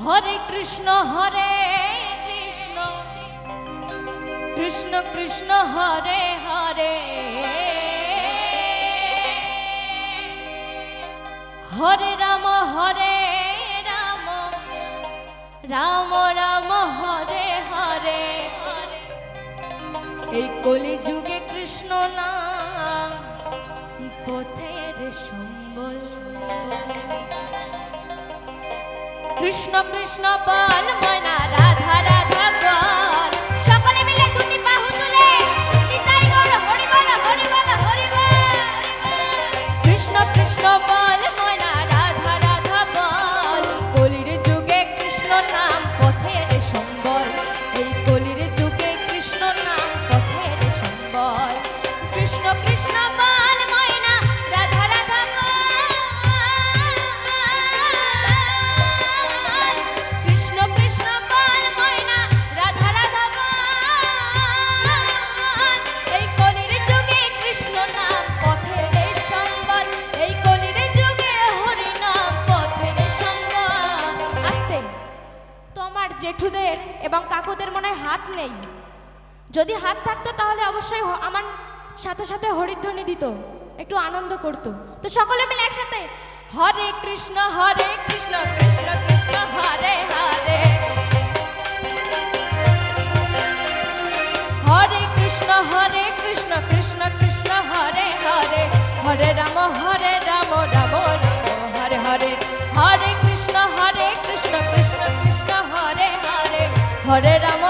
হরে কৃষ্ণ হরে কৃষ্ণ। কৃষ্ণ কৃষ্ণ, হরে হরে। হরে রাম হরে রাম। রাম রাম, হরে হরে হরে। এই কলিযুগে কৃষ্ণ নাম, পথের সম্বল। কৃষ্ণ কৃষ্ণ বল মনারা এবং কাকুদের মনে হাত নেই। যদি হাত থাকতো তাহলে অবশ্যই আমার সাথে সাথে হরিধ্বনি দিত, একটু আনন্দ করত। তো সকলে মিলে একসাথে, হরে কৃষ্ণ হরে কৃষ্ণ কৃষ্ণ কৃষ্ণ, হরে হরে। হরে কৃষ্ণ হরে কৃষ্ণ কৃষ্ণ কৃষ্ণ, হরে হরে। হরে রাম, হরে হরে রাম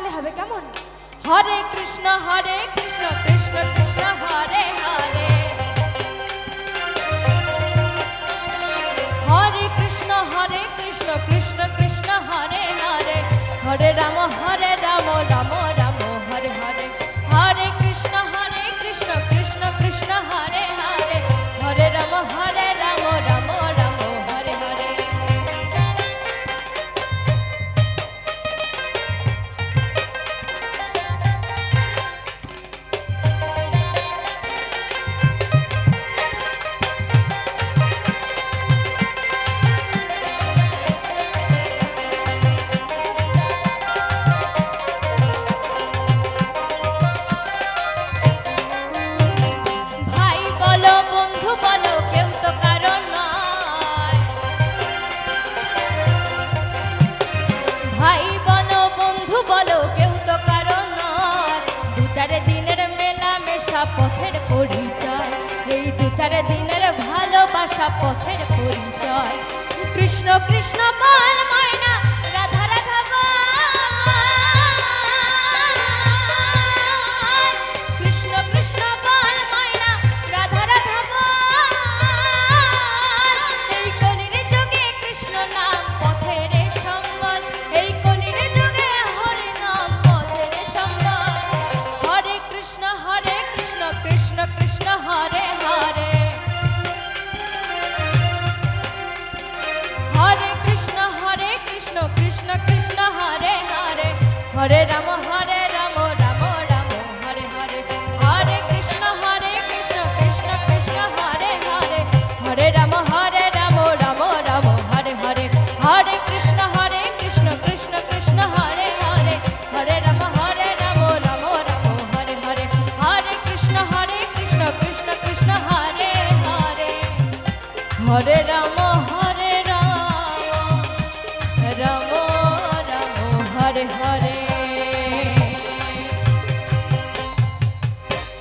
তাহলে হবে কেমন? হরে কৃষ্ণ হরে কৃষ্ণ কৃষ্ণ কৃষ্ণ, হরে হরে। হরে কৃষ্ণ হরে কৃষ্ণ কৃষ্ণ কৃষ্ণ, হরে হরে। হরে রাম, হরে পথের পরিচয়। কৃষ্ণ কৃষ্ণ হরে রাম হরে